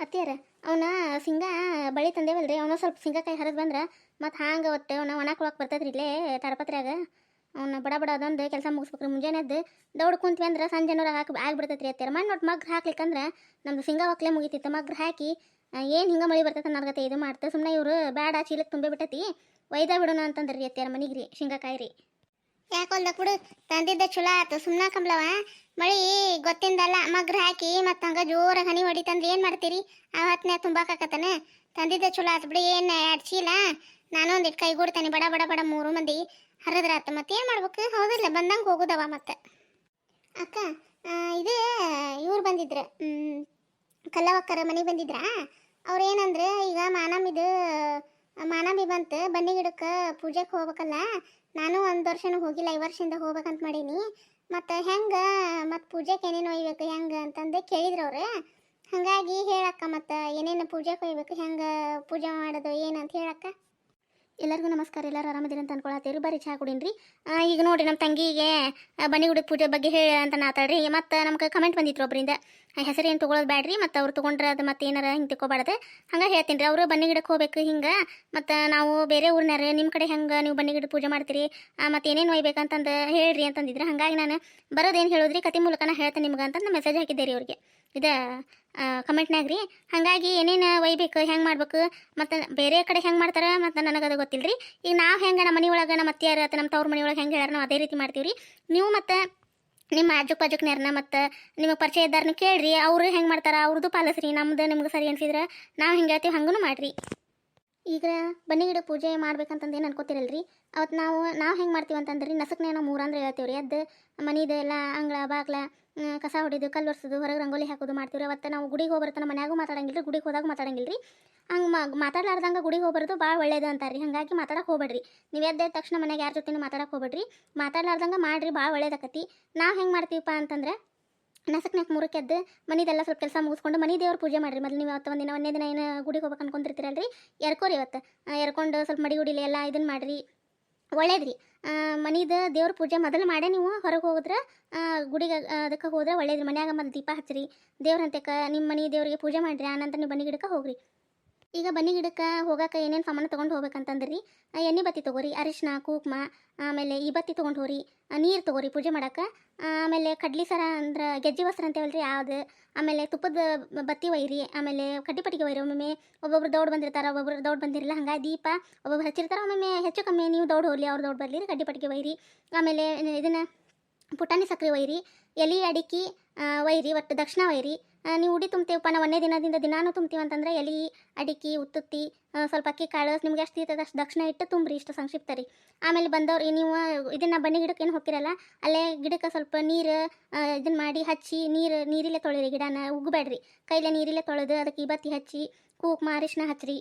ಅತ್ತಿಯರ, ಅವನ ಸಿಂಗ ಬಳಿ ತಂದೇವಲ್ರಿ, ಅವನ ಸ್ವಲ್ಪ ಸಿಂಗಕಾಯಿ ಹರಿದು ಬಂದ್ರೆ, ಮತ್ತು ಹಾಂಗೆ ಒತ್ತೆ ಅವನ ಒಣ ಕೊಳಕ್ಕೆ ಬರ್ತದ್ರಿ ಇಲ್ಲೇ ತಾಡಪತ್ರ್ಯಾಗ. ಅವ್ನ ಬಡ ಬಡ ಅದೊಂದು ಕೆಲಸ ಮುಗಿಸ್ಬೇಕ್ರಿ, ಮುಂಜಾನೆ ಎದ್ದು ದೌಡ್ ಕುಂತ್ವಿ ಅಂದ್ರೆ ಸಂಜೆನೂರ ಹಾಕಿ ಆಗ್ಬಿಡ್ತೈತ್ರಿ ಅತ್ತಿಯರ. ಮಣ್ಣು ಒಟ್ಟು ಮಗ್ ಹಾಕ್ಲಿಕ್ಕಂದ್ರೆ ನಮ್ದು ಸಿಂಗ ಒಕ್ಲೆ ಮುಗಿತಿತ್ತು ಮಗ್ರು ಹಾಕಿ ಏನು ಹಿಂಗೆ ಮಳೆ ಬರ್ತೈತೆ ಅನ್ನೋರ್ಗತೆ ಇದು ಮಾಡ್ತಾರೆ ಸುಮ್ಮನೆ ಇವರು ಬೇಡ ಚೀಲಕ್ಕೆ ತುಂಬಿ ಬಿಟ್ಟೈತಿ ಒಯ್ದ ಬಿಡೋಣ ಅಂತಂದ್ರಿ ಅತ್ತಿಯರ ಮನೆಗೆ ರೀ ಶೇಂಗಾಕಾಯಿ ರೀ. ಯಾಕೊಲ್ದ ಕುಡು, ತಂದಿದ್ದ ಚಲೋ ಆತು, ಸುಮ್ನ ಕಂಬ್ಲವ? ಮಳಿ ಗೊತ್ತಿಂದಲ್ಲ, ಮಗ್ರ ಹಾಕಿ ಮತ್ತ ಹಂಗ ಜೋರಾಗಿ ಹನಿ ಹೊಡಿತಂದ್ರೆ ಏನ್ ಮಾಡ್ತೀರಿ? ಆ ತುಂಬಾಕತ್ತನ ತಂದಿದ್ದ ಚಲೋ ಆತು ಬಿಡಿ, ಏನ್ ಎರಡ್ ಚೀಲ? ನಾನು ಕೈ ಗೂಡ್ತೇನೆ ಬಡ ಬಡ ಬಡ ಮೂರು ಮಂದಿ ಹರಿದ್ರಾತ, ಮತ್ತೆ ಏನ್ ಮಾಡ್ಬೇಕು? ಹೌದಿಲ್ಲ, ಬಂದಂಗ ಹೋಗುದವ ಮತ್ತೆ. ಅಕ್ಕ ಇದೇ ಇದು ಇವ್ರು ಬಂದಿದ್ರ ಕಲ್ಲವಕ್ಕರ ಮನೆಗೆ ಬಂದಿದ್ರ? ಅವ್ರು ಏನಂದ್ರೆ, ಈಗ ಮಾನಮಿ ಬಂತು, ಬನ್ನಿ ಗಿಡಕ್ಕೆ ಪೂಜೆಗೆ ಹೋಗ್ಬೇಕಲ್ಲ? ನಾನು ಒಂದು ವರ್ಷನೂ ಹೋಗಿಲ್ಲ, ಈ ವರ್ಷದಿಂದ ಹೋಗ್ಬೇಕಂತ ಮಾಡೀನಿ. ಮತ್ತು ಹೆಂಗೆ, ಮತ್ತು ಪೂಜೆಗೆ ಏನೇನು ಒಯ್ಬೇಕು, ಹೆಂಗೆ ಅಂತಂದು ಕೇಳಿದ್ರು ಅವ್ರು. ಹಾಗಾಗಿ ಹೇಳಕ್ಕ ಮತ್ತು ಏನೇನು ಪೂಜೆಗೆ ಒಯ್ಬೇಕು, ಹೆಂಗೆ ಪೂಜೆ ಮಾಡೋದು ಏನಂತ ಹೇಳಕ್ಕ. ಎಲ್ಲರಿಗೂ ನಮಸ್ಕಾರ, ಎಲ್ಲರೂ ಆರಾಮದಿರಿ ಅಂತ ಅನ್ಕೊಳತ್ತೀರಿ ಬರೀ ಚಹಾ ಕುಡೀನ್ರಿ. ಈಗ ನೋಡಿರಿ ನಮ್ಮ ತಂಗಿಗೆ ಬನ್ನಿ ಪೂಜೆ ಬಗ್ಗೆ ಹೇಳಿ ಅಂತ ನಾತಾಡ್ರಿ. ಮತ್ತು ನಮ್ಗೆ ಕಮೆಂಟ್ ಬಂದಿತ್ತು ಒಬ್ಬರಿಂದ ಹೆಸರು ಏನು ತೊಗೊಳೋದು ಬ್ಯಾಡ್ರಿ, ಮತ್ತು ಅವ್ರು ತೊಗೊಂಡ್ರೆ ಅದು ಮತ್ತೆ ಏನಾರ ಹಿಂಗೆ ತಿಕ್ಕೋಬಾರ್ದು ಹಂಗೆ ಹೇಳ್ತೀನಿ ರೀ, ಅವರು ಬನ್ನಿ ಗಿಡಕ್ಕೆ ಹೋಗ್ಬೇಕು ಹಿಂಗೆ. ಮತ್ತು ನಾವು ಬೇರೆ ಊರಿನಾರ ನಿಮ್ಮ ಕಡೆ ಹೆಂಗೆ ನೀವು ಬನ್ನಿ ಗಿಡ ಪೂಜೆ ಮಾಡ್ತೀರಿ? ಮತ್ತು ಏನೇನು ಒಯ್ಬೇಕಂತಂದು ಹೇಳ್ರಿ ಅಂತಂದಿದ್ರೆ. ಹಾಗಾಗಿ ನಾನು ಬರೋದೇನು ಹೇಳೋದ್ರಿ ಕತೆ ಮೂಲಕನ ಹೇಳ್ತೇನೆ ನಿಮ್ಗೆ ಅಂತಂದು ಮೆಸೇಜ್ ಹಾಕಿದ್ದೆ ರೀ ಅವ್ರಿಗೆ. ಇದು ಕಮೆಂಟ್ನಾಗ ರೀ ಹಾಗಾಗಿ ಏನೇನು ಒಯ್ಬೇಕು ಹೆಂಗೆ ಮಾಡ್ಬೇಕು, ಮತ್ತು ಬೇರೆ ಕಡೆ ಹೆಂಗೆ ಮಾಡ್ತಾರೆ ಮತ್ತು ನನಗೆ ಅದು ಗೊತ್ತಿಲ್ಲ ರೀ ಈಗ ನಾವು ಹೆಂಗೆ ನಮ್ಮ ಮನೆ ಒಳಗೆ ನಮ್ಮ ಅತ್ತಿಯಾರ ಅಥವಾ ನಮ್ಮ ತವ್ರ ಮನೆ ಒಳಗೆ ಹೆಂಗೆ ಹೇಳ್ಯಾರ ನಾವು ಅದೇ ರೀತಿ ಮಾಡ್ತೀವಿ ರೀ ನೀವು ಮತ್ತು ನಿಮ್ಮ ಅಜ್ಜು ಪಜಕ್ನೇರ್ನ ಮತ್ತು ನಿಮಗೆ ಪರಿಚಯ ಇದ್ದಾರನ್ನ ಕೇಳ್ರಿ. ಅವರು ಹೆಂಗೆ ಮಾಡ್ತಾರೆ ಅವ್ರದ್ದು ಪಾಲಿಸ್ರಿ. ನಮ್ದು ನಿಮ್ಗೆ ಸರಿ ಅನ್ಸಿದ್ರೆ ನಾವು ಹಿಂಗೆ ಹೇಳ್ತೀವಿ ಹಂಗೂ ಮಾಡಿರಿ. ಈಗ ಬನ್ನಿ ಗಿಡ ಪೂಜೆ ಮಾಡ್ಬೇಕಂತಂದು ಏನು ಅನ್ಕೋತಿರಲ್ರಿ? ಅವತ್ತು ನಾವು ನಾವು ಹೆಂಗೆ ಮಾಡ್ತೀವಿ ಅಂತಂದ್ರಿ, ನಸಕ್ನೇ ನಾವು ಮೂರಂದ್ರೆ ಹೇಳ್ತೀವಿ ರೀ ಅದ್ದು ಮನಿದು ಎಲ್ಲ ಅಂಗಳ, ಬಾಗ್ಲ ಕಸ ಹೊಡಿದು, ಕಲ್ಲು ಒರ್ಸೋದು, ಹೊರಗೆ ರಂಗೋಲಿ ಹಾಕೋದು ಮಾಡ್ತೀವಿ ಅವತ್ತು ನಾವು ಗುಡಿಗೆ ಹೋಗ್ಬರ್ತಾನೆ ಮನ್ಯಾಗೂ ಮಾತಾಡಂಗಿಲ್ಲ ಗುಡಿಗೆ ಹೋದಾಗ ಮಾತಾಡಂಗಿಲ್ಲ ರೀ ಹಂಗೆ ಮಾತಾಡ್ಲಾರ್ದಂಗೆ ಗುಡಿಗೆ ಹೋಗ್ಬಾರ್ದು ಭಾಳ ಒಳ್ಳೇದು ಅಂತಾರೆ ರೀ ಹಾಗಾಗಿ ಮಾತಾಡಕ್ಕೆ ಹೋಗ್ಬೇಡ್ರಿ. ನೀವು ಎದ್ದ ತಕ್ಷಣ ಮನೆಗೆ ಯಾರ ಜೊತೆನೂ ಮಾತಾಡಕ್ಕೆ ಹೋಗ್ಬೇಡ್ರಿ. ಮಾತಾಡ್ಲಾರ್ದಂಗೆ ಮಾಡ್ರಿ ಭಾಳ ಒಳ್ಳೇದಾಕತಿ ನಾವು ಹೆಂಗೆ ಮಾಡ್ತೀವಪ್ಪ ಅಂತಂದ್ರೆ ನಸಕ್ನಾಗ ಮೂರಕ್ಕೆ ಎದ್ದು ಮನಿದೆಲ್ಲ ಸ್ವಲ್ಪ ಕೆಲಸ ಮುಗಿಸ್ಕೊಂಡು ಮನೆ ದೇವ್ರ ಪೂಜೆ ಮಾಡಿರಿ. ಮೊದಲು ನೀವು ಅವತ್ತು ಒಂದಿನ ಒಂದೇ ದಿನ ಏನು ಗುಡಿಗೆ ಹೋಗ್ಬೇಕು ಅನ್ಕೊಂತಿರ್ತೀರಲ್ರಿ? ಎರ್ಕೋರಿ ಇವತ್ತು. ಎರ್ಕೊಂಡು ಸ್ವಲ್ಪ ಮಡಿ ಗುಡಿಲಿ ಎಲ್ಲ ಇದನ್ನು ಮಾಡಿರಿ. ಒಳ್ಳೇದ್ರಿ. ಮನಿದ ದೇವ್ರ ಪೂಜೆ ಮೊದಲು ಮಾಡೇ ನೀವು? ಹೊರಗೆ ಹೋಗಿದ್ರೆ? ಗುಡಿಗೆ ಅದಕ್ಕೆ ಹೋದ್ರೆ ಒಳ್ಳೇದ್ರಿ. ಮನ್ಯಾಗ ಮೊದಲು ದೀಪ ಹಚ್ಚಿರಿ. ದೇವ್ರ ಅಂತಕ್ಕೆ ನಿಮ್ಮ ಮನೆ ದೇವರಿಗೆ ಪೂಜೆ ಮಾಡಿರಿ. ಆನಂತರ ನೀವು ಬನ್ನಿ ಗಿಡಕ್ಕೆ ಹೋಗ್ರಿ. ಈಗ ಬನ್ನಿ ಗಿಡಕ್ಕೆ ಹೋಗಕ್ಕೆ ಏನೇನು ಸಾಮಾನು ತೊಗೊಂಡು ಹೋಗ್ಬೇಕಂತಂದ್ರಿ. ಎಣ್ಣೆ ಬತ್ತಿ ತೊಗೋರಿ ಅರಿಶಿನ ಕುಂಕುಮ ಆಮೇಲೆ ಈ ಬತ್ತಿ ತೊಗೊಂಡು ಹೋರಿ ನೀರು ತೊಗೋರಿ ಪೂಜೆ ಮಾಡಕ್ಕೆ ಆಮೇಲೆ ಕಡ್ಲಿ ಸರ ಅಂದ್ರೆ ಗೆಜ್ಜೆ ವಸ್ತ್ರ ಅಂತೇವಲ್ರಿ ಯಾವ್ದು ಆಮೇಲೆ ತುಪ್ಪದ ಬತ್ತಿ ಒಯ್ರಿ ಆಮೇಲೆ ಕಡ್ಡಿಪಟ್ಟಿಗೆ ಒಯ್ರಿ ಒಮ್ಮೊಮ್ಮೆ ಒಬ್ಬೊಬ್ರು ದೌಡ್ ಬಂದಿರ್ತಾರೆ ಒಬ್ಬೊಬ್ರು ದೌಡ್ ಬಂದಿರಲಿಲ್ಲ ಹಂಗಾಗಿ ದೀಪ ಒಬ್ಬೊಬ್ರು ಹಚ್ಚಿರ್ತಾರೆ ಒಮ್ಮೊಮ್ಮೆ ಹೆಚ್ಚು ಕಮ್ಮಿ ನೀವು ದೌಡ್ ಹೋಗ್ಲಿ ಅವ್ರು ದೌಡ್ ಬರಲಿ ಕಡ್ಡಿಪಟ್ಟಿಗೆ ಒಯ್ರಿ ಆಮೇಲೆ ಇದನ್ನು ಪುಟಾಣಿ ಸಕ್ಕರೆ ಒಯ್ರಿ ಎಲೆ ಅಡಿಕೆ ವೈರಿ ಒಟ್ಟು ದಕ್ಷಿಣ ಆ, ನೀವು ಉಡಿ ತುಂಬ್ತೀವಪ್ಪ, ನಾವು ಒಂದೇ ದಿನದಿಂದ ದಿನಾನು ತುಂಬ್ತೀವಿ ಅಂತಂದ್ರೆ ಎಲೆ, ಅಡಿಕೆ, ಉತ್ತುತ್ತಿ ಸ್ವಲ್ಪ ಅಕ್ಕಿ, ಕಾಳು, ನಿಮ್ಗೆ ಎಷ್ಟು ಇರ್ತದೆ, ಅಷ್ಟು ದಕ್ಷಿಣ ಇಟ್ಟು ತುಂಬ್ರಿ, ಇಷ್ಟು ಸಂಕ್ಷಿಪ್ತ ರೀ. ಆಮೇಲೆ ಬಂದವ್ರು ನೀವು ಇದನ್ನ ಬನ್ನಿ ಗಿಡಕ್ಕೆ ಏನು ಹೋಗಿರಲ್ಲ ಅಲ್ಲೇ ಗಿಡಕ್ಕೆ ಸ್ವಲ್ಪ ನೀರು ಇದನ್ನ ಮಾಡಿ ಹಚ್ಚಿ, ನೀರು, ನೀರಿಲ್ಲೇ ತೊಳಿರಿ ಗಿಡನ, ಉಗ್ಬೇಡ್ರಿ. ಕೈಲೇ ನೀರಿಲ್ಲೇ ತೊಳೆದು ಅದಕ್ಕೆ ಇಬತ್ತಿ ಹಚ್ಚಿ, ಕೂಕ್ ಅರಿಶಿನ ಹಚ್ಚಿರಿ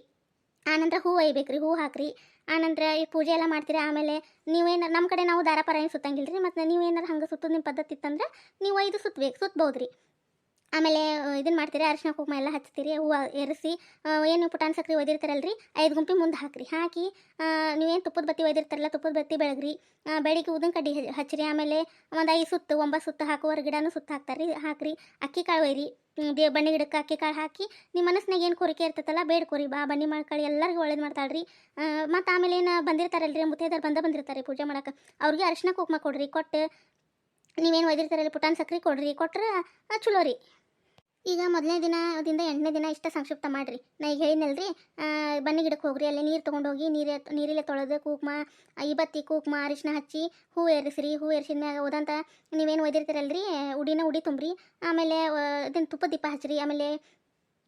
ಆನಂತರ ಹೂ ಒಯ್ಬೇಕ್ರಿ, ಹೂ ಹಾಕ್ರಿ. ಆನಂತರ ಈ ಪೂಜೆ ಎಲ್ಲ ಮಾಡ್ತೀರಿ, ಆಮೇಲೆ ನೀವೇನಾರು ನಮ್ಮ ಕಡೆ ನಾವು ದಾರ ಪರ ಏನು ಸುತ್ತಂಗಿಲ್ಲ ರೀ ಮತ್ತು ನೀವೇನಾರು ಹಂಗೆ ಸುತ್ತೋದು ನಿಮ್ಮ ಪದ್ಧತಿ ಇತ್ತಂದ್ರೆ, ನೀವು ಐದು ಸುತ್ತಬೇಕು ಸುತ್ತಬಹುದು ರೀ ಆಮೇಲೆ ಇದನ್ನು ಮಾಡ್ತೀರಿ, ಅರಶಿನ ಕುಂಕುಮ ಎಲ್ಲ ಹಚ್ತೀರಿ, ಹೂವು ಎರಿಸಿ ಏನು ಪುಟಾಣಿ ಸಕ್ರೆ ಒಯ್ದಿರ್ತಾರಲ್ರಿ, ಐದು ಗುಂಪಿ ಮುಂದೆ ಹಾಕ್ರಿ. ಹಾಕಿ ನೀವೇನು ತುಪ್ಪದ ಬತ್ತಿ ಒಯ್ದಿರ್ತಾರಲ್ಲ, ತುಪ್ಪದ ಬತ್ತಿ ಬೆಳಗ್ರಿ. ಬೆಳಗ್ಗೆ ಉದಿನ ಕಡ್ಡಿ ಹಚ್ಚಿರಿ, ಆಮೇಲೆ ಒಂದು ಐದು ಸುತ್ತು, ಒಂಬತ್ತು ಸುತ್ತು ಹಾಕುವರ ಗಿಡನೂ ಸುತ್ತ ಹಾಕ್ತಾರೆ ಹಾಕ್ರಿ. ಅಕ್ಕಿ ಕಾಳು ಒಯ್ರಿ ದೇ, ಬನ್ನಿ ಗಿಡಕ್ಕೆ ಅಕ್ಕಿ ಕಾಳು ಹಾಕಿ ನಿಮ್ಮ ಮನಸ್ಸಿನಾಗ ಏನು ಕೋರಿಕೆ ಇರ್ತೈತಲ್ಲ ಬೇಡ್ಕೋರಿ, ಬಾ, ಬನ್ನಿ ಮಾಡ್ಕೊಳ್ಳಿ ಎಲ್ಲರಿಗೂ ಒಳ್ಳೇದು ಮಾಡ್ತಾಳ್ರಿ. ಮತ್ತು ಆಮೇಲೆ ಏನು ಬಂದಿರ್ತಾರಲ್ರಿ ಮುತ್ತೈದಾರು ಬಂದ ಬಂದಿರ್ತಾರೆ ಪೂಜೆ ಮಾಡೋಕೆ, ಅವ್ರಿಗೆ ಅರಿಶಿನ ಕುಂಕುಮ ಕೊಡ್ರಿ, ಕೊಟ್ಟು ನೀವೇನು ಒಯ್ದಿರ್ತಾರಲ್ಲ, ಪುಟಾಣಿ ಸಕ್ರೆ ಕೊಡ್ರಿ, ಕೊಟ್ರೆ ಚಲೋ ರೀ. ಈಗ ಮೊದಲನೇ ದಿನದಿಂದ ಎಂಟನೇ ದಿನ ಇಷ್ಟ ಸಂಕ್ಷಿಪ್ತ ಮಾಡಿರಿ. ನಾ ಈಗ ಹೇಳಿನಲ್ರಿ ರೀ ಬನ್ನಿ ಗಿಡಕ್ಕೆ ಹೋಗ್ರಿ, ಅಲ್ಲಿ ನೀರು ತೊಗೊಂಡೋಗಿ ನೀರು, ನೀರಿಲ್ಲೇ ತೊಳೆದು ಕುಂಕುಮ, ಐಬತ್ತಿ ಬತ್ತಿ ಕುಂಕುಮ ಅರಿಶಿನ ಹಚ್ಚಿ ಹೂ ಏರಿಸ್ರಿ, ಹೂ ಏರಿಸಿದ್ಮ್ಯಾಗ ಹೋದಂತ ನೀವೇನು ಒಯ್ದಿರ್ತೀರಲ್ರಿ, ಉಡಿನ ಉಡಿ ತುಂಬ್ರಿ, ಆಮೇಲೆ ಇದನ್ನು ತುಪ್ಪ ದೀಪ ಹಚ್ಚಿರಿ ಆಮೇಲೆ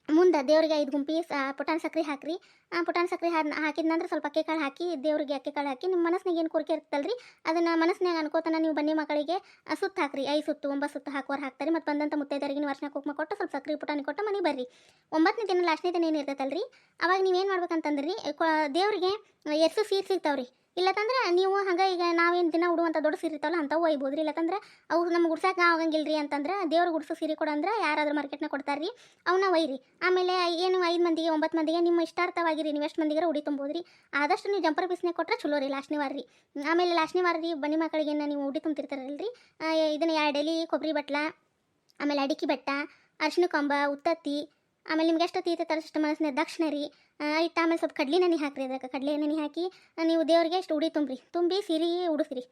ಮುಂದೆ ದೇವ್ರಿಗೆ ಐದು ಗುಂಪಿ ಪುಟಾಣಿ ಸಕ್ರೆ ಹಾಕ್ರಿ. ಆ, ಪುಟಾಣಿ ಸಕ್ರೆ ಹಾಕಿದ ನಂತರ ಸ್ವಲ್ಪ ಅಕ್ಕಿ ಕಾಳು ಹಾಕಿ, ದೇವ್ರಿಗೆ ಅಕ್ಕಿ ಕಾಳು ಹಾಕಿ ನಿಮ್ಮ ಮನಸ್ಸಿನಾಗ ಏನು ಕೋರಿಕೆ ಇರ್ತಲ್ರಿ, ಅದನ್ನು ಮನಸ್ಸಿನಾಗ ಅನ್ಕೋತನ ನೀವು ಬನ್ನಿ ಮಕ್ಕಳಿಗೆ ಸುತ್ತು ಹಾಕ್ರಿ. ಐದು ಸುತ್ತು, ಒಂಬತ್ತು ಸುತ್ತು ಹಾಕೋರು ಹಾಕ್ತಾರೆ, ಮತ್ತು ಬಂದಂಥ ಮುತ್ತೈದರಿಗೆ ನೀವು ಅರ್ಶನ ಕುಕ್ಮ ಕೊಟ್ಟು ಸ್ವಲ್ಪ ಸಕ್ರೆ ಪುಟಾಣಿ ಕೊಟ್ಟು ಮನೆಗೆ ಬರ್ರಿ. ಒಂಬತ್ತನೇ ದಿನ, ಲಾಸ್ಟ್ನೇ ದಿನ ಏನು ಇರ್ತೈತಲ್ರಿ, ಅವಾಗ ನೀವೇನು ಮಾಡ್ಬೇಕಂತಂದ್ರಿ ದೇವ್ರಿಗೆ ಎರ್ಸು ಸೀರೆ ಸಿಗ್ತಾವ್ರಿ. ಇಲ್ಲತಂದ್ರೆ ನೀವು ಹಂಗೆ ಈಗ ನಾವೇನು ದಿನ ಉಡುವಂಥ ದೊಡ್ಡ ಸೀರೆ ಇರ್ತಾವಲ್ಲ ಅಂಥವು ಒಯ್ಬೋದು ರೀ ಇಲ್ಲತಂದ್ರೆ ಅವು ನಮ್ಗೆ ಗುಡ್ಸಕ್ಕೆ ಆಗಂಗಿಲ್ಲ ರೀ ಅಂತಂದ್ರೆ ದೇವ್ರ ಗುಡ್ಸೋ ಸೀರೆ ಕೊಡಂದ್ರೆ ಯಾರಾದ್ರೂ ಮಾರ್ಕೆಟ್ನ ಕೊಡ್ತಾರೆ ರೀ ಅವನ್ನ ಒಯ್ರಿ. ಆಮೇಲೆ ಏನು ಐದು ಮಂದಿಗೆ, ಒಂಬತ್ತು ಮಂದಿಗೆ ನಿಮ್ಮ ಇಷ್ಟಾರ್ಥವಾಗಿರಿ, ನೀವು ಎಷ್ಟು ಮಂದಿಗೆ ಉಡಿ ತುಂಬೋದು ರೀ ಆದಷ್ಟು ನೀವು ಜಂಪರ್ ಪೀಸ್ನೇ ಕೊಟ್ಟರೆ ಚಲೋ ರೀ ಲಾಸ್ಟ್ನೇ ವಾರ ರೀ ಆಮೇಲೆ ಲಾಸ್ಟ್ನೇ ವಾರ ರೀ ಬನ್ನಿ ಮಕ್ಕಳಿಗೆ ನೀವು ಉಡಿ ತುಂಬ್ತಿರ್ತಾರಲ್ರಿ. ಇದನ್ನು ಎರಡು ಎಲೆ ಕೊಬ್ಬರಿ ಬಟ್ಲ, ಆಮೇಲೆ ಅಡಿಕೆ ಬೆಟ್ಟ ಅರಿಶಿನ ಕೊಂಬ, ಉತ್ತತ್ತಿ ಆಮೇಲೆ ನಿಮ್ಗೆ ಎಷ್ಟು ತೀತ ತರಷ್ಟು ಮನಸ್ಸಿನ ದಕ್ಷಿಣ ರೀ. ಇಟ್ಟು ಆಮೇಲೆ ಸ್ವಲ್ಪ ಕಡ್ಲಿ ನೆನೆ ಹಾಕಿರಿ ಅದಕ್ಕೆ. ಕಡಲೆ ನೆನೆ ಹಾಕಿ ನೀವು ದೇವ್ರಿಗೆ ಎಷ್ಟು ಉಡಿ ತುಂಬ್ರಿ. ತುಂಬಿ ಸೀರೆ ಉಡಿಸ್ರಿ.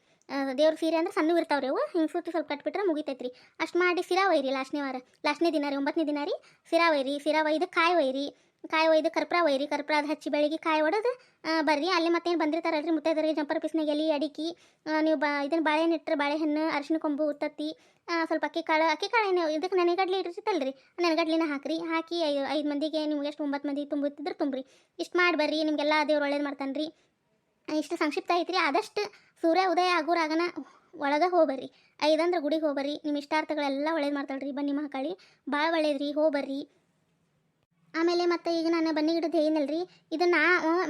ದೇವ್ರ ಸೀರೆ ಅಂದ್ರೆ ಸಣ್ಣ ಇರ್ತಾವ್ರಿ ಅವು. ಹಿಂಗೆ ಸುತ್ತಿ ಸ್ವಲ್ಪ ಕಟ್ಬಿಟ್ರೆ ಮುಗಿತೈತ್ರಿ. ಅಷ್ಟು ಮಾಡಿ ಸಿರಾ ಒಯ್ರಿ ಲಾಸ್ಟ್ನೇ ವಾರ. ಲಾಸ್ಟ್ನೇ ದಿನ ರೀ ಒಂಬತ್ತನೇ ದಿನ ರೀ ಸಿರಾ ಒಯ್ರಿ ಸಿರಾ ಒಯ್ದು ಕಾಯಿ ಒಯ್ರಿ ಕಾಯಿ ಒಯ್ದು ಕರ್ಪೂರ ಒಯ್ರಿ ಕರ್ಪೂರ ಅದು ಹಚ್ಚಿ ಬೆಳಿಗ್ಗೆ ಕಾಯಿ ಒಡೆದು ಬರ್ರಿ. ಅಲ್ಲಿ ಮತ್ತೇನು ಬಂದಿರ್ತಾರಲ್ರಿ ಮುತ್ತೈದರಿಗೆ ಜಂಪರ್ ಪೀಸ್ನಾಗ ಎಲ್ಲಿ ಅಡಿಕೆ ನೀವು ಬಾ ಇದನ್ನು ಬಾಳೆಹಣ್ಣು ಇಟ್ಟರೆ ಬಾಳೆಹಣ್ಣು ಅರಿಶಿನ ಕೊಂಬು, ಉತ್ತತ್ತಿ ಸ್ವಲ್ಪ ಅಕ್ಕಿ ಕಾಳು ಅಕ್ಕಿ ಕಾಳು ಇದಕ್ಕೆ ನೆನೆಗಡ್ಲಿ ಇಟ್ಟಿರ್ತಲ್ರಿ ನೆನೆಗಡ್ಲಿನ ಹಾಕ್ರಿ. ಹಾಕಿ ಐದು ಐದು ಮಂದಿಗೆ ನಿಮ್ಗೆ ಎಷ್ಟು ಒಂಬತ್ತು ಮಂದಿ ತುಂಬುತ್ತಿದ್ರೆ ತುಂಬ್ರಿ. ಇಷ್ಟು ಮಾಡಿ ಬರ್ರಿ, ನಿಮಗೆಲ್ಲ ದೇವ್ರು ಒಳ್ಳೇದು ಮಾಡ್ತಾನೆ ರೀ ಇಷ್ಟು ಸಂಕ್ಷಿಪ್ತ ಐತ್ರಿ. ಆದಷ್ಟು ಸೂರ್ಯ ಉದಯ ಆಗೋರಾಗನ ಒಳಗೆ ಹೋಗ್ಬರ್ರಿ. ಐದಂದ್ರೆ ಗುಡಿಗೆ ಹೋಗ್ಬರ್ರಿ. ನಿಮ್ಮ ಇಷ್ಟಾರ್ಥಗಳೆಲ್ಲ ಒಳ್ಳೇದು ಮಾಡ್ತಾಳ್ರಿ ಬನ್ನಿ ಮಹಾಕಾಳಿ. ಭಾಳ ಒಳ್ಳೇದ್ರಿ. ಹೋಗ್ಬರ್ರಿ. ಆಮೇಲೆ ಮತ್ತೆ ಈಗ ನಾನು ಬನ್ನಿ ಗಿಡದ ಏನಲ್ರಿ ಇದು ನಾ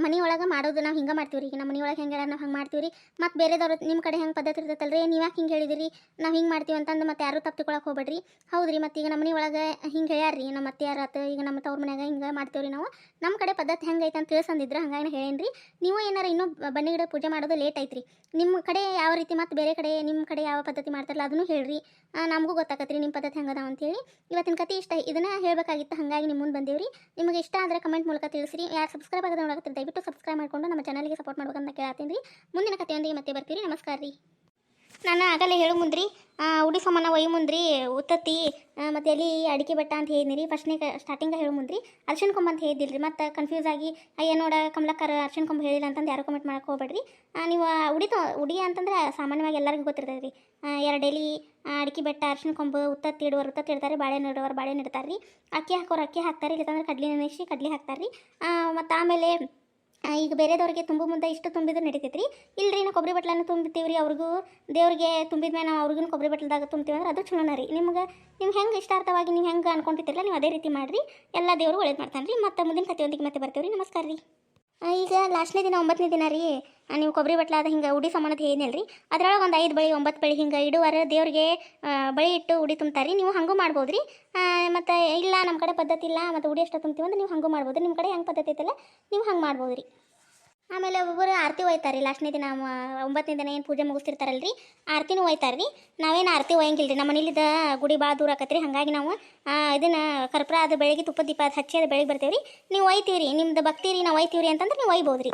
ಮನೆ ಒಳಗೆ ಮಾಡೋದು ನಾವು ಹಿಂಗೆ ಮಾಡ್ತೀವಿ ರೀ ಈಗ ನಮ್ಮ ಮನೆ ಒಳಗೆ ಹೆಂಗೆ ನಾವು ಹಂಗೆ ಮಾಡ್ತೀವಿ ರೀ ಮತ್ತು ಬೇರೆದವ್ರು ನಿಮ್ಮ ಕಡೆ ಹೆಂಗೆ ಪದ್ಧತಿ ಇರ್ತೈತಲ್ರಿ? ನೀವು ಯಾಕೆ ಹಿಂಗೆ ಹೇಳಿದಿರಿ? ನಾವು ಹಿಂಗೆ ಮಾಡ್ತೀವಿ ಅಂತಂದು ಮತ್ತೆ ಯಾರು ತಪ್ಪು ತಿಳ್ಕೊಳಕ್ಕೆ ಹೋಗ್ಬೇಡ್ರಿ. ಹೌದ್ರಿ, ಮತ್ತು ಈಗ ನಮ್ಮ ಮನೆ ಒಳಗೆ ಹಿಂಗೆ ಹೇಳ್ಯಾರ್ರಿ. ನಮ್ಮ ಮತ್ತೆ ಆತು, ಈಗ ನಮ್ಮ ತವ್ರ ಮನ್ಯಾಗ ಹಿಂಗೆ ಮಾಡ್ತೀವಿ ರೀ ನಾವು. ನಮ್ಮ ಕಡೆ ಪದ್ಧತಿ ಹೆಂಗೆ ಐತೆ ಅಂತ ತಿಳ್ಸಂದಿದ್ರು ಹಂಗಾಗಿ ಹೇಳೇನಿ ರೀ ನೀವು ಏನಾರ ಇನ್ನೂ ಬನ್ನಿ ಗಿಡ ಪೂಜೆ ಮಾಡೋದು ಲೇಟ್ ಐತ್ರಿ. ನಿಮ್ಮ ಕಡೆ ಯಾವ ರೀತಿ ಮತ್ತು ಬೇರೆ ಕಡೆ ನಿಮ್ಮ ಕಡೆ ಯಾವ ಪದ್ಧತಿ ಮಾಡ್ತಾರಲ್ಲ ಅದನ್ನು ಹೇಳ್ರಿ. ನಮಗೂ ನಮಗೂ ಗೊತ್ತಾಕತ್ರಿ ನಿಮ್ಮ ಪದ್ಧತಿ ಹೆಂಗದ ಅಂತೇಳಿ. ಇವತ್ತಿನ ಕತೆ ಇಷ್ಟ, ಇದನ್ನು ಹೇಳಬೇಕಾಗಿತ್ತು. ಹಾಗಾಗಿ ನಿಮ್ಮ ಮುಂದೆ ಬಂದೇವ್ರಿ. ನಿಮಗೆ ಇಷ್ಟ ಆದರೆ ಕಮೆಂಟ್ ಮೂಲಕ ತಿಳಿಸಿರಿ. ಯಾರು ಸಬ್ಸ್ಕ್ರೈಬ್ ಆಗದ ನೋಡಕತ್ತೀರಿ ದಯವಿಟ್ಟು ಸಬ್ಸ್ಕ್ರೈಬ್ ಮಾಡ್ಕೊಂಡು ನಮ್ಮ ಚಾನಲ್ಗೆ ಸಪೋರ್ಟ್ ಮಾಡ್ಬೇಕಂತ ಕೇಳತ್ತೀನಿ ರೀ. ಮುಂದಿನ ಕಥೆಯೊಂದಿಗೆ ಮತ್ತೆ ಬರ್ತೀರಿ ನಮಸ್ಕಾರ ರೀ. ನಾನು ಆಗಲೇ ಹೇಳು ಮುಂದ್ರಿ. ಉಡಿ ಸಾಮಾನ ಒಯ್ಯ ಮುಂದ್ರಿ, ಉತ್ತತ್ತಿ ಮತ್ತು ಎಲ್ಲಿ ಅಡಿಕೆ ಬೆಟ್ಟ ಅಂತ ಹೇಳಿದ್ನಿ ಫಸ್ಟ್ನೇ ಸ್ಟಾರ್ಟಿಂಗ್ ಹೇಳು ಮುಂದ್ರಿ. ಅರ್ಶನ್ ಕೊಂಬ ಅಂತ ಹೇಳಿದ್ದಿಲ್ರಿ. ಮತ್ತು ಕನ್ಫ್ಯೂಸ್ ಆಗಿ, ಅಯ್ಯ ನೋಡ, ಕಮಲಕ್ಕರ್ ಅರ್ಶಿಣ ಕೊಂಬ ಹೇಳಿಲ್ಲ ಅಂತಂದು ಯಾರು ಕಮೆಂಟ್ ಮಾಡಕ್ಕೆ ಹೋಗ್ಬೇಡ್ರಿ. ನೀವು ಉಡಿ ಉಡಿ ಅಂತಂದ್ರೆ ಸಾಮಾನ್ಯವಾಗಿ ಎಲ್ಲರಿಗೂ ಗೊತ್ತಿರ್ತದೆ ರೀ ಎರಡು ಡೆಲಿ ಅಡಿಕೆ ಬೆಟ್ಟ, ಅರ್ಶಿಣ ಕೊಂಬು, ಉತ್ತತ್ತಿ ಇಡುವರು ಉತ್ತತ್ತಿ ಇಡ್ತಾರೆ, ಬಾಳೆ ಇಡುವರು ಬಾಳೆ ಇಡ್ತಾರೆ ರೀ ಅಕ್ಕಿ ಹಾಕೋರು ಅಕ್ಕಿ ಹಾಕ್ತಾರೆ, ಇಲ್ಲಂದ್ರೆ ಕಡ್ಲಿ ನೆನೆಸಿ ಕಡ್ಲಿ ಹಾಕ್ತಾರೆ ರೀ ಮತ್ತು ಆಮೇಲೆ ಈಗ ಬೇರೆದವ್ರಿಗೆ ತುಂಬು ಮುಂದೆ ಇಷ್ಟು ತುಂಬಿದ್ರೆ ನಡೀತೈತೆ ರೀ ಇಲ್ರಿ ನಾವು ಕೊಬ್ಬರಿ ಬಟ್ಲನ್ನು ತುಂಬ್ತೀವಿ ರೀ ಅವ್ರಿಗೂ. ದೇವ್ರಿಗೆ ತುಂಬಿದ ಮೇಲೆ ನಾವು ಅವ್ರಿಗೂ ಕೊಬ್ಬರಿ ಬಟ್ಲದಾಗ ತುಂಬ್ತೀವಿ ಅಂದ್ರೆ ಅದು ಚಲೋನ ರೀ. ನಿಮ್ಗೆ ನೀವು ಹೆಂಗೆ ಇಷ್ಟಾರ್ಥವಾಗಿ ನೀವು ಹೆಂಗೆ ಅನ್ಕೊಂಡಿರ್ತಿರಲ್ಲ, ನೀವು ಅದೇ ರೀತಿ ಮಾಡಿರಿ. ಎಲ್ಲ ದೇವರು ಒಳ್ಳೇದು ಮಾಡ್ತಾನೆ ರೀ ಮತ್ತು ಮುಂದಿನ ಕಥೆಯೊಂದಿಗೆ ಮತ್ತೆ ಬರ್ತೀವಿ ರೀ ನಮಸ್ಕಾರ ರೀ. ಈಗ ಲಾಸ್ಟ್ನೇ ದಿನ ಒಂಬತ್ತನೇ ದಿನ ರೀ. ನೀವು ಕೊಬ್ಬರಿ ಬಟ್ಲಾದ ಹಿಂಗೆ ಉಡಿ ಸಾಮಾನದ ಏನಿಲ್ಲ ರೀ. ಅದ್ರೊಳಗೆ ಒಂದು ಐದು ಬಳಿ, ಒಂಬತ್ತು ಬಳಿ ಹಿಂಗೆ ಇಡುವಾರ ದೇವ್ರಿಗೆ ಬಳಿ ಇಟ್ಟು ಉಡಿ ತುಂಬ್ತಾರೆ ನೀವು ಹಂಗೂ ಮಾಡ್ಬೋದು ರೀ. ಮತ್ತು ಇಲ್ಲ ನಮ್ಮ ಕಡೆ ಪದ್ಧತಿ ಇಲ್ಲ, ಮತ್ತು ಉಡಿ ಎಷ್ಟು ತುಂಬ್ತೀವಿ ಅಂದ್ರೆ ನೀವು ಹಂಗೂ ಮಾಡ್ಬೋದು. ನಿಮ್ಮ ಕಡೆ ಹೆಂಗೆ ಪದ್ಧತಿ ಐತಲ್ಲ, ನೀವು ಹಂಗೆ ಮಾಡ್ಬೋದು ರೀ. ಆಮೇಲೆ ಒಬ್ಬೊಬ್ಬರು ಆರತಿ ಒಯ್ತಾರೆ ರೀ. ಲಾಸ್ಟ್ನೇ ದಿನ ಒಂಬತ್ತನೇ ದಿನ ಏನು ಪೂಜೆ ಮುಗಿಸ್ತಿರ್ತಾರಲ್ಲ ರೀ ಆರತಿನೂ ಒಯ್ತಾರೆ ರೀ ನಾವೇನು ಆರತಿ ಒಯ್ಯಂಗಿಲ್ಲ ರೀ ನಮ್ಮ ಮನೇಲಿದ್ದ ಗುಡಿ ಭಾಳ ದೂರ ಆಕತ್ರಿ. ಹಾಗಾಗಿ ನಾವು ಇದನ್ನು ಕರ್ಪೂರ ಅದು ಬೆಳಗ್ಗೆ ತುಪ್ಪದ ದೀಪ ಅದು ಹಚ್ಚಿ ಅದು ಬೆಳಗ್ಗೆ ಬರ್ತೀವಿ ರೀ ನೀವು ಒಯ್ತೀವಿ ರೀ ನಿಮ್ದು ಭಕ್ತಿ ರೀ, ನಾವು ಒಯ್ತೀವಿ ರೀ ಅಂತಂದ್ರೆ ನೀವು ಒಯ್ಬೋದು ರೀ